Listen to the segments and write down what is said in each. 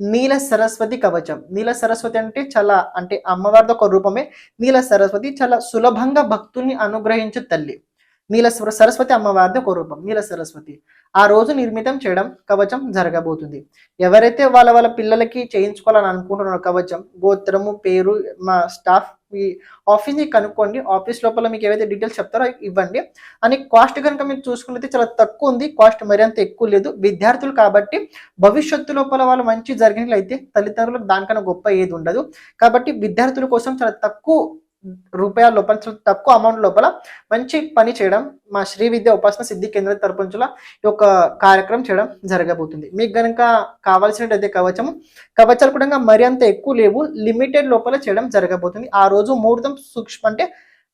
నీల సరస్వతి కవచం. నీల సరస్వతి అంటే చాలా అంటే అమ్మవారిది ఒక రూపమే. నీల సరస్వతి చాలా సులభంగా భక్తుల్ని అనుగ్రహించు తల్లి. నీల సరస్వతి అమ్మవారిది ఒక రూపం. నీల సరస్వతి. ఆ రోజు నిర్మితం చేయడం కవచం జరగబోతుంది. ఎవరైతే వాళ్ళ వాళ్ళ పిల్లలకి చేయించుకోవాలని అనుకుంటున్నారో కవచం గోత్రము పేరు మా స్టాఫ్ ఈ ఆఫీస్ని కనుక్కోండి. ఆఫీస్ లోపల మీకు ఏవైతే డీటెయిల్స్ చెప్తారో ఇవ్వండి. అని కాస్ట్ కనుక మీరు చూసుకున్నది చాలా తక్కువ ఉంది. కాస్ట్ మరింత ఎక్కువ లేదు. విద్యార్థులు కాబట్టి భవిష్యత్తు లోపల వాళ్ళు మంచి జరిగినట్లయితే తల్లిదండ్రులకు దానికన్నా గొప్ప ఏది ఉండదు. కాబట్టి విద్యార్థుల కోసం చాలా తక్కువ రూపాయల లోపల తక్కువ అమౌంట్ లోపల మంచి పని చేయడం మా శ్రీ విద్య ఉపాసన సిద్ధి కేంద్ర తరపు నుంచి ఈ యొక్క కార్యక్రమం చేయడం జరగబోతుంది. మీకు కనుక కావాల్సినట్టయితే కవచము కవచాలు కూడా మరి అంత ఎక్కువ లేవు లిమిటెడ్ లోపల చేయడం జరగబోతుంది. ఆ రోజు ముహూర్తం సూక్ష్మ అంటే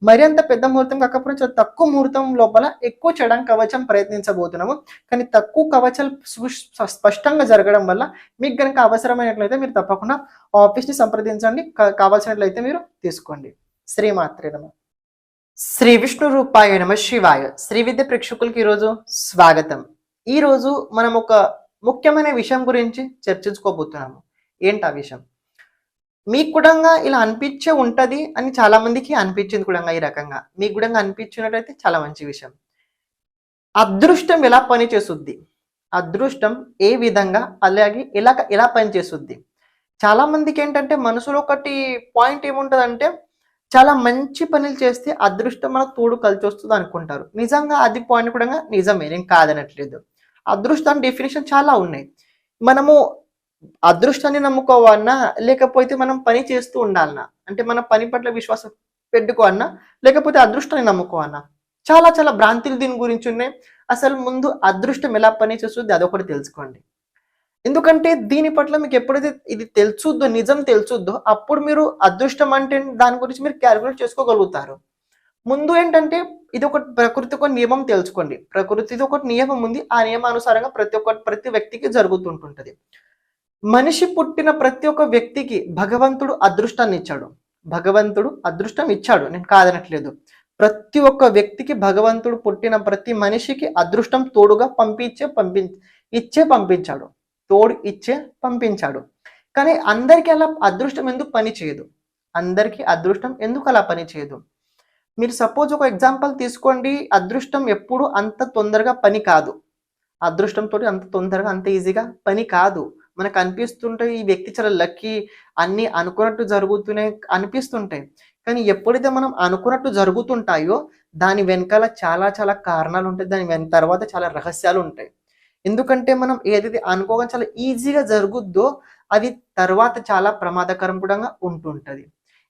మరి అంత పెద్ద ముహూర్తం కాకపోతే చాలా తక్కువ ముహూర్తం లోపల ఎక్కువ చేయడానికి కవచం ప్రయత్నించబోతున్నాము. కానీ తక్కువ కవచాలు స్పష్టంగా జరగడం వల్ల మీకు కనుక అవసరమైనట్లయితే మీరు తప్పకుండా ఆఫీస్ని సంప్రదించండి. కావాల్సినట్లయితే మీరు తీసుకోండి. శ్రీమాత్రే నమ. శ్రీ విష్ణు రూపాయ నమ శివాయ. శ్రీ విద్య ప్రేక్షకులకి ఈరోజు స్వాగతం. ఈ రోజు మనం ఒక ముఖ్యమైన విషయం గురించి చర్చించుకోబోతున్నాము. ఏంటి ఆ విషయం? మీకు కూడా ఇలా అనిపించే ఉంటుంది అని చాలా మందికి అనిపించింది కూడా ఈ రకంగా. మీకు కూడా అనిపించినట్టయితే చాలా మంచి విషయం. అదృష్టం ఎలా పనిచేస్తుంది అదృష్టం ఏ విధంగా అలాగే ఎలా ఎలా పనిచేస్తుంది చాలా మందికి ఏంటంటే మనసులో ఒకటి పాయింట్ ఏముంటదంటే చాలా మంచి పనులు చేస్తే అదృష్టం మన తోడు కలిసి వస్తుంది అనుకుంటారు. నిజంగా అది పాయింట్ కూడా నిజమే నేను కాదనట్లేదు. అదృష్టం డెఫినేషన్ చాలా ఉన్నాయి. మనము అదృష్టాన్ని నమ్ముకోవాలన్నా లేకపోతే మనం పని చేస్తూ ఉండాలన్నా అంటే మన పని పట్ల విశ్వాసం పెట్టుకోవన్నా లేకపోతే అదృష్టాన్ని నమ్ముకోవన్నా చాలా చాలా భ్రాంతులు దీని గురించి ఉన్నాయి. అసలు ముందు అదృష్టం ఎలా పని చేస్తుంది అదొకటి తెలుసుకోండి. ఎందుకంటే దీని పట్ల మీకు ఎప్పుడైతే ఇది తెలుసుద్దో నిజం తెలుసుద్దో అప్పుడు మీరు అదృష్టం అంటే దాని గురించి మీరు క్యాలిక్యులేట్ చేసుకోగలుగుతారు. ముందు ఏంటంటే ఇది ఒక ప్రకృతి ఒక నియమం తెలుసుకోండి. ప్రకృతిది ఒక నియమం ఉంది. ఆ నియమానుసారంగా ప్రతి ఒక్క ప్రతి వ్యక్తికి జరుగుతుంటుంటది. మనిషి పుట్టిన ప్రతి ఒక్క వ్యక్తికి భగవంతుడు అదృష్టాన్ని ఇచ్చాడు. భగవంతుడు అదృష్టం ఇచ్చాడు. నేను కాదనట్లేదు. ప్రతి ఒక్క వ్యక్తికి భగవంతుడు పుట్టిన ప్రతి మనిషికి అదృష్టం తోడుగా పంపించే పంపి ఇచ్చే పంపించాడు. తోడు ఇచ్చే పంపించాడు. కానీ అందరికీ అలా అదృష్టం ఎందుకు పని చేయదు? అందరికీ అదృష్టం ఎందుకు అలా పని చేయదు? మీరు సపోజ్ ఒక ఎగ్జాంపుల్ తీసుకోండి. అదృష్టం ఎప్పుడు అంత తొందరగా పని కాదు. అదృష్టంతో అంత తొందరగా అంత ఈజీగా పని కాదు. మనకు అనిపిస్తుంటే ఈ వ్యక్తి చాలా లక్కీ అన్ని అనుకున్నట్టు జరుగుతున్నాయి అనిపిస్తుంటాయి. కానీ ఎప్పుడైతే మనం అనుకున్నట్టు జరుగుతుంటాయో దాని వెనకాల చాలా చాలా కారణాలు ఉంటాయి దాని వెన తర్వాత చాలా రహస్యాలు ఉంటాయి ఎందుకంటే మనం ఏదైతే అనుకోగా చాలా ఈజీగా జరుగుద్దో అది తర్వాత చాలా ప్రమాదకరం కూడా ఉంటుంటది.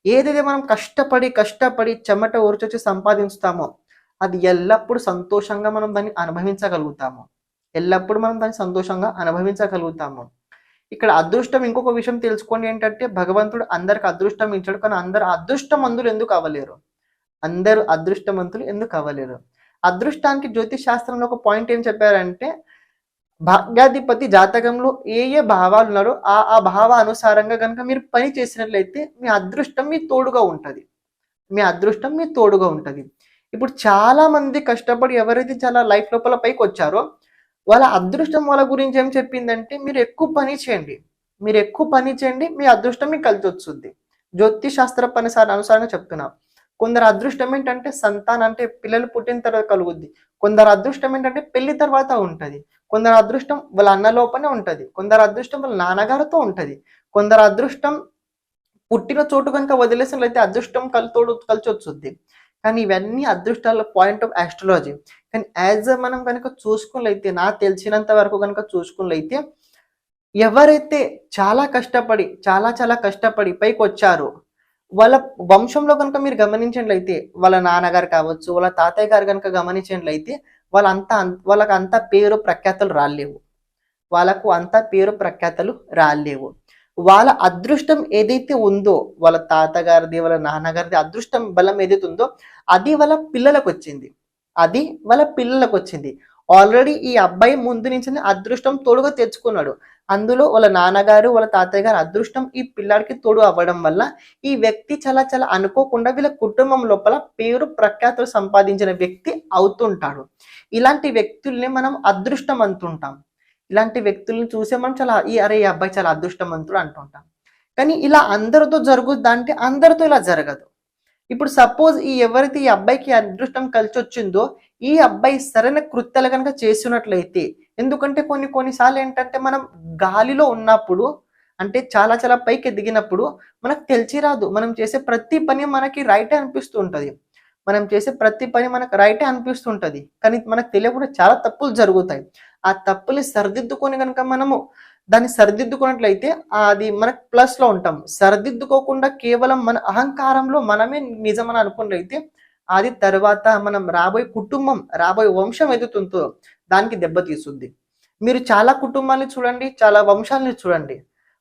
ఏదైతే మనం కష్టపడి కష్టపడి చెమట ఓర్చొచ్చి సంపాదించుతామో అది ఎల్లప్పుడూ సంతోషంగా మనం దాన్ని అనుభవించగలుగుతాము. ఎల్లప్పుడూ మనం దాన్ని సంతోషంగా అనుభవించగలుగుతాము. ఇక్కడ అదృష్టం ఇంకొక విషయం తెలుసుకోండి ఏంటంటే భగవంతుడు అందరికి అదృష్టం ఇచ్చాడు కానీ అందరు అదృష్టమంతులు ఎందుకు అవ్వలేరు? అందరూ అదృష్టమంతులు ఎందుకు అవ్వలేరు? అదృష్టానికి జ్యోతిష్ శాస్త్రంలో ఒక పాయింట్ ఏం చెప్పారంటే భాగ్యాధిపతి జాతకంలో ఏ ఏ భావాలు ఉన్నారో ఆ ఆ భావ అనుసారంగా కనుక మీరు పని చేసినట్లయితే మీ అదృష్టం మీ తోడుగా ఉంటది. మీ అదృష్టం మీ తోడుగా ఉంటది. ఇప్పుడు చాలా మంది కష్టపడి ఎవరైతే చాలా లైఫ్ లోపల పైకి వచ్చారో వాళ్ళ అదృష్టం వాళ్ళ గురించి ఏం చెప్పిందంటే మీరు ఎక్కువ పని చేయండి. మీరు ఎక్కువ పని చేయండి మీ అదృష్టం మీకు కలిసి వస్తుంది. జ్యోతిష్ శాస్త్ర పని సార్ అనుసారంగా చెప్తున్నాం. కొందరు అదృష్టం ఏంటంటే సంతానం అంటే పిల్లలు పుట్టిన తర్వాత కలుగుద్ది. కొందరు అదృష్టం ఏంటంటే పెళ్ళి తర్వాత ఉంటది. కొందరు అదృష్టం వాళ్ళ అన్న లోపనే ఉంటది. కొందరు అదృష్టం వాళ్ళ నాన్నగారితో ఉంటది. కొందరు అదృష్టం పుట్టిన చోటు కనుక వదిలేసినట్లయితే అదృష్టం కలితోడు కలిసి వచ్చుద్ది కానీ ఇవన్నీ అదృష్టాల పాయింట్ ఆఫ్ ఆస్ట్రాలజీ కానీ యాజ్ మనం కనుక చూసుకున్నట్లయితే నాకు తెలిసినంత వరకు కనుక చూసుకున్నట్లయితే ఎవరైతే చాలా కష్టపడి చాలా చాలా కష్టపడి పైకి వచ్చారో వాళ్ళ వంశంలో కనుక మీరు గమనించినట్లయితే వాళ్ళ నాన్నగారు కావచ్చు వాళ్ళ తాతయ్య గారు కనుక గమనించినట్లయితే వాళ్ళంతా వాళ్ళకి అంత పేరు ప్రఖ్యాతలు రాలేవు. వాళ్ళకు అంత పేరు ప్రఖ్యాతలు రాలేవు. వాళ్ళ అదృష్టం ఏదైతే ఉందో వాళ్ళ తాతగారిది వాళ్ళ నాన్నగారిది అదృష్టం బలం ఏదైతే ఉందో అది వాళ్ళ పిల్లలకు వచ్చింది. అది వాళ్ళ పిల్లలకు వచ్చింది. ఆల్రెడీ ఈ అబ్బాయి ముందు నుంచి అదృష్టం తోడుగా తెచ్చుకున్నాడు. అందులో వాళ్ళ నాన్నగారు వాళ్ళ తాతయ్య గారు అదృష్టం ఈ పిల్లాడికి తోడు అవ్వడం వల్ల ఈ వ్యక్తి చాలా చాలా అనుకోకుండా వీళ్ళ కుటుంబం లోపల పేరు ప్రఖ్యాతులు సంపాదించిన వ్యక్తి అవుతుంటాడు. ఇలాంటి వ్యక్తుల్ని మనం అదృష్టం అంటుంటాం ఇలాంటి వ్యక్తుల్ని చూసే మనం చాలా ఈ అరే ఈ అబ్బాయి చాలా అదృష్టవంతుడు అంటుంటాం. కానీ ఇలా అందరితో జరుగుద్దా అంటే అందరితో ఇలా జరగదు. ఇప్పుడు సపోజ్ ఈ ఎవరైతే ఈ అబ్బాయికి అదృష్టం కలిసి వచ్చిందో ఈ అబ్బాయి సరైన కృత్యాలు కనుక చేసినట్లయితే ఎందుకంటే కొన్ని కొన్నిసార్లు ఏంటంటే మనం గాలిలో ఉన్నప్పుడు అంటే చాలా చాలా పైకి ఎదిగినప్పుడు మనకు తెలిసి రాదు. మనం చేసే ప్రతి పని మనకి రైటే అనిపిస్తూ ఉంటుంది మనం చేసే ప్రతి పని మనకు రైటే అనిపిస్తుంటది. కానీ మనకు తెలియకుండా చాలా తప్పులు జరుగుతాయి. ఆ తప్పుని సరిదిద్దుకొని కనుక మనము దాన్ని సరిదిద్దుకున్నట్లయితే అది మనకు ప్లస్లో ఉంటాం. సరిదిద్దుకోకుండా కేవలం మన అహంకారంలో మనమే నిజమని అనుకున్నట్లయితే అది తర్వాత మనం రాబోయే కుటుంబం రాబోయే వంశం ఎదుగుతుందో దానికి దెబ్బతీస్తుంది. మీరు చాలా కుటుంబాన్ని చూడండి చాలా వంశాలని చూడండి.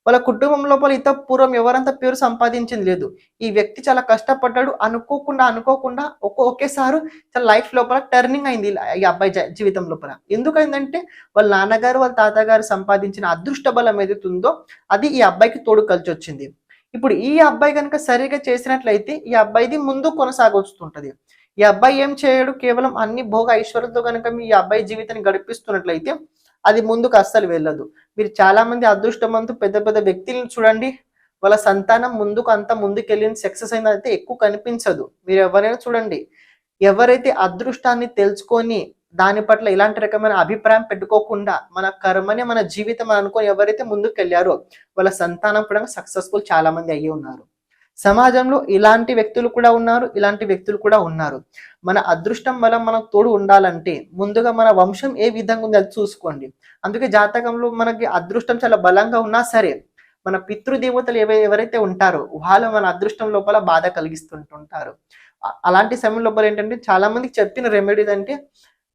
వాళ్ళ కుటుంబం లోపల ఇత పూర్వం ఎవరంత పేరు సంపాదించింది లేదు. ఈ వ్యక్తి చాలా కష్టపడ్డాడు. అనుకోకుండా అనుకోకుండా ఒక్క ఒకేసారి చాలా లైఫ్ లోపల టర్నింగ్ అయింది ఈ అబ్బాయి జీవితం లోపల. ఎందుకైందంటే వాళ్ళ నాన్నగారు వాళ్ళ తాతగారు సంపాదించిన అదృష్ట బలం ఏదైతుందో అది ఈ అబ్బాయికి తోడు కలిసి వచ్చింది ఇప్పుడు ఈ అబ్బాయి కనుక సరిగా చేసినట్లయితే ఈ అబ్బాయిది ముందు కొనసాగొస్తుంటది. ఈ అబ్బాయి ఏం చేయడు? కేవలం అన్ని భోగ ఐశ్వర్యంతో కనుక మీ అబ్బాయి జీవితాన్ని గడిపిస్తున్నట్లయితే అది ముందుకు అస్సలు వెళ్ళదు. మీరు చాలా మంది అదృష్టవంతు పెద్ద పెద్ద వ్యక్తులను చూడండి. వాళ్ళ సంతానం ముందుకు అంత ముందుకు వెళ్ళిన సక్సెస్ అయితే ఎక్కువ కనిపించదు. మీరు ఎవరైనా చూడండి. ఎవరైతే అదృష్టాన్ని తెలుసుకొని దాని పట్ల ఇలాంటి రకమైన అభిప్రాయం పెట్టుకోకుండా మన కర్మని మన జీవితం అనుకొని ఎవరైతే ముందుకు వెళ్ళారో వాళ్ళ సంతానం కూడా సక్సెస్ఫుల్ చాలా మంది అయ్యి ఉన్నారు. సమాజంలో ఇలాంటి వ్యక్తులు కూడా ఉన్నారు ఇలాంటి వ్యక్తులు కూడా ఉన్నారు. మన అదృష్టం వల్ల మనకు తోడు ఉండాలంటే ముందుగా మన వంశం ఏ విధంగా ఉంది అది చూసుకోండి. అందుకే జాతకంలో మనకి అదృష్టం చాలా బలంగా ఉన్నా సరే మన పితృదేవతలు ఎవ ఎవరైతే ఉంటారో వాళ్ళు మన అదృష్టం లోపల బాధ కలిగిస్తుంటుంటారు. అలాంటి సమయం లోపల ఏంటంటే చాలా మందికి చెప్పిన రెమెడీ అంటే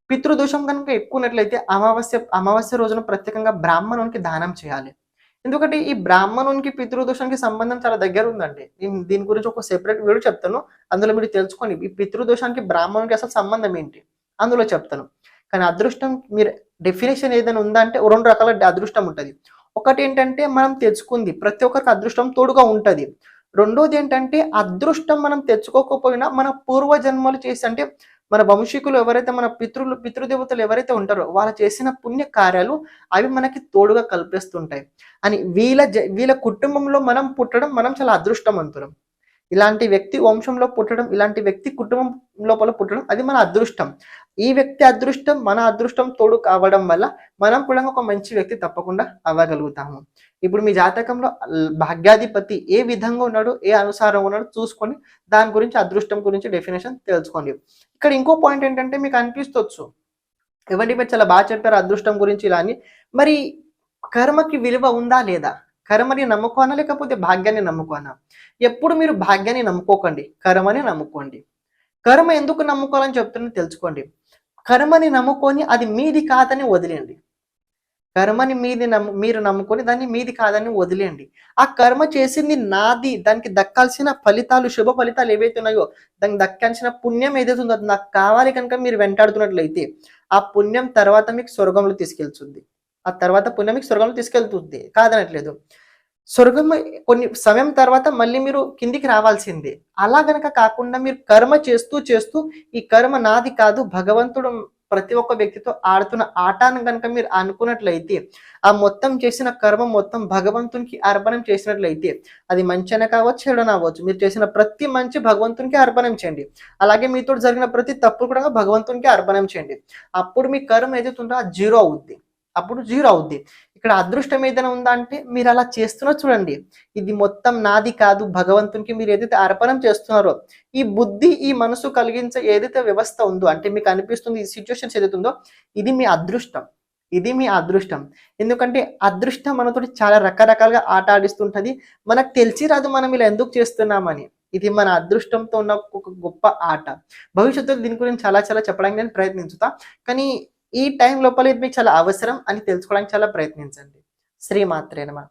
పితృదోషం కనుక ఎక్కువ ఉన్నట్లయితే అమావాస్య అమావాస్య రోజున ప్రత్యేకంగా బ్రాహ్మణునికి దానం చేయాలి. ఎందుకంటే ఈ బ్రాహ్మణునికి పితృదోషానికి సంబంధం చాలా దగ్గర ఉందండి నేను దీని గురించి ఒక సెపరేట్ వీడియో చెప్తాను. అందులో మీరు తెలుసుకోండి ఈ పితృదోషానికి బ్రాహ్మణునికి అసలు సంబంధం ఏంటి అందులో చెప్తాను. కానీ అదృష్టం మీరు డెఫినేషన్ ఏదైనా ఉందా అంటే రెండు రకాల అదృష్టం ఉంటుంది. ఒకటి ఏంటంటే మనం తెచ్చుకుంది ప్రతి ఒక్కరికి అదృష్టం తోడుగా ఉంటుంది. రెండోది ఏంటంటే అదృష్టం మనం తెచ్చుకోకపోయినా మన పూర్వజన్మలు చేసి అంటే మన వంశీకులు ఎవరైతే మన పితృలు పితృదేవతలు ఎవరైతే ఉంటారో వాళ్ళు చేసిన పుణ్య కార్యాలు అవి మనకి తోడుగా కల్పిస్తుంటాయి. అని వీళ్ళ వీళ్ళ కుటుంబంలో మనం పుట్టడం మనం చాలా అదృష్టవంతులం. ఇలాంటి వ్యక్తి వంశంలో పుట్టడం ఇలాంటి వ్యక్తి కుటుంబం లోపల పుట్టడం అది మన అదృష్టం. ఈ వ్యక్తి అదృష్టం మన అదృష్టం తోడు కావడం వల్ల మనం కూడా ఒక మంచి వ్యక్తి తప్పకుండా అవ్వగలుగుతాము. ఇప్పుడు మీ జాతకంలో భాగ్యాధిపతి ఏ విధంగా ఉన్నాడు ఏ అనుసారం ఉన్నాడు చూసుకొని దాని గురించి అదృష్టం గురించి డెఫినేషన్ తెలుసుకోండి. ఇక్కడ ఇంకో పాయింట్ ఏంటంటే మీకు అనిపిస్తొచ్చు. ఎవరి మీరు చాలా బాగా చెప్పారు అదృష్టం గురించి ఇలా అని. మరి కర్మకి విలువ ఉందా లేదా? కర్మని నమ్ముకోనా లేకపోతే భాగ్యాన్ని నమ్ముకోనా? ఎప్పుడు మీరు భాగ్యాన్ని నమ్ముకోకండి కర్మని నమ్ముకోండి. కర్మ ఎందుకు నమ్ముకోవాలని చెప్తున్నా తెలుసుకోండి. కర్మని నమ్ముకొని అది మీది కాదని వదిలేయండి. కర్మని మీది నమ్ము మీరు నమ్ముకొని దాన్ని మీది కాదని వదిలేయండి. ఆ కర్మ చేసింది నాది దానికి దక్కాల్సిన ఫలితాలు శుభ ఫలితాలు ఏవైతే ఉన్నాయో దానికి దక్కాల్సిన పుణ్యం ఏదైతే ఉందో నాకు కావాలి కనుక మీరు వెంటాడుతున్నట్లయితే ఆ పుణ్యం తర్వాత మీకు స్వర్గంలో తీసుకెళ్తుంది. ఆ తర్వాత పుణ్యమికి స్వర్గంలో తీసుకెళ్తుంది. కాదనట్లేదు. స్వర్గం కొన్ని సమయం తర్వాత మళ్ళీ మీరు కిందికి రావాల్సిందే. అలా గనక కాకుండా మీరు కర్మ చేస్తూ చేస్తూ ఈ కర్మ నాది కాదు భగవంతుడు ప్రతి ఒక్క వ్యక్తితో ఆడుతున్న ఆటను కనుక మీరు అనుకున్నట్లయితే ఆ మొత్తం చేసిన కర్మ మొత్తం భగవంతునికి అర్పణం చేసినట్లయితే అది మంచి కావచ్చు చెడున అవ్వచ్చు. మీరు చేసిన ప్రతి మంచి భగవంతునికి అర్పణం చేయండి. అలాగే మీతో జరిగిన ప్రతి తప్పు కూడా భగవంతునికి అర్పణం చేయండి. అప్పుడు మీ కర్మ ఏదైతుందో ఆ జీరో అవుద్ది. అప్పుడు జీరో అవుద్ది. ఇక్కడ అదృష్టం ఏదైనా ఉందా అంటే మీరు అలా చేస్తున్నా చూడండి. ఇది మొత్తం నాది కాదు భగవంతునికి మీరు ఏదైతే అర్పణం చేస్తున్నారో ఈ బుద్ధి ఈ మనసు కలిగించే ఏదైతే వ్యవస్థ ఉందో అంటే మీకు అనిపిస్తుంది ఈ సిచ్యువేషన్స్ ఏదైతే ఉందో ఇది మీ అదృష్టం. ఇది మీ అదృష్టం. ఎందుకంటే అదృష్టం మనతోటి చాలా రకరకాలుగా ఆట ఆడిస్తుంటది. మనకు తెలిసి రాదు మనం ఇలా ఎందుకు చేస్తున్నామని. ఇది మన అదృష్టంతో ఉన్న ఒక గొప్ప ఆట. భవిష్యత్తులో దీని గురించి చాలా చాలా చెప్పడానికి నేను ప్రయత్నించుతా. కానీ ఈ టైం లోపల ఇది మీకు చాలా అవసరం అని తెలుసుకోవడానికి చాలా ప్రయత్నించండి. శ్రీమాత్రేనమా